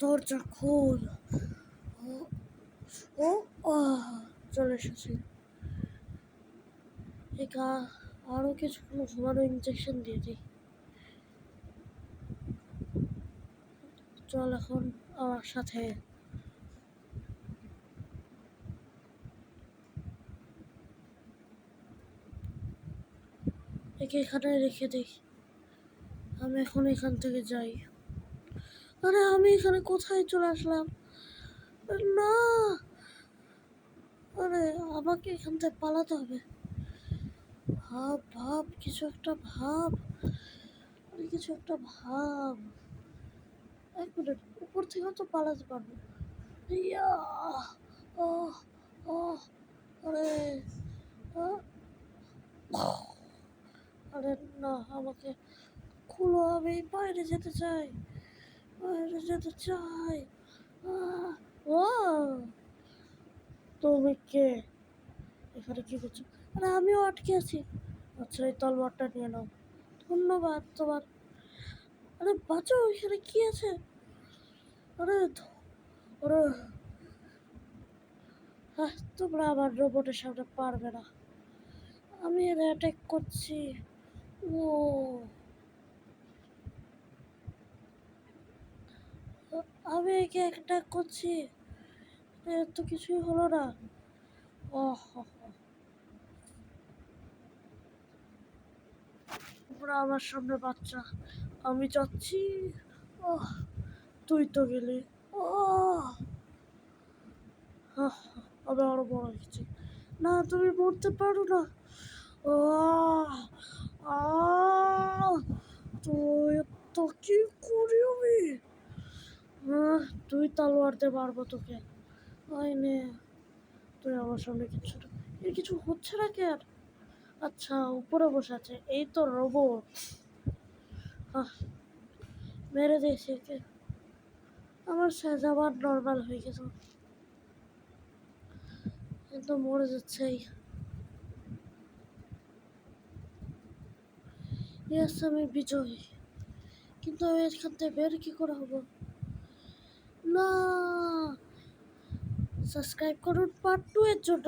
দরজা খোল। ও চলে এসেছি। একা আরও কিছুক্ষণ ঘুমানো ইঞ্জেকশন দিয়ে দিই। চল এখন আমার সাথে। একে এখানে রেখে দিই। আমি এখন এখান থেকে যাই। আরে আমি এখানে কোথায় চলে আসলাম? না। আরে আমাকে এখান থেকে পালাতে হবে। ভাব ভাব, কিছু একটা ভাব। কিছু একটা ভাব। এক মিনিট, উপর থেকেও তো পালাতে পারব। ইয়া আরে আরে না, আমাকে খুলো, আমি বাইরে যেতে চাই। যেতে চাই। ও, তুমি কে? এখানে কি করছ? আরে, আমিও আটকে আছি। আচ্ছা এই তলোয়ারটা নিয়ে নাও। ধন্যবাদ তোমার। আরে, বাঁচাও, এখানে কি আছে? আরে আরে। হ্যাঁ তোমরা আমার রোবটের সামনে পারবে না। আমি এর অ্যাটাক করছি। ও। আমি একে অ্যাটাক করছি তো কিছুই হলো না। ও আমার সামনে বাচ্চা। আমি যাচ্ছি। ও তুই তো গেলি। ও আমি আরও বড় হয়েছি না, তুমি মরতে পারো না। ও তুই তো কি তুই তালোয়ারতে পারব তোকে। আয় নে। তুই আমার সামনে কিছু এর কিছু হচ্ছে না কেন আচ্ছা উপরে বসে আছে। এই তো রোবট মেরে দিয়েছে একে। আমার সাজ আবার নর্মাল হয়ে গেছে। একদম মরে যাচ্ছে ইয়েস আমি বিজয়। কিন্তু আমি এখান থেকে বের কি করে হব? না। সাবস্ক্রাইব করুন পার্ট টু এর জন্য।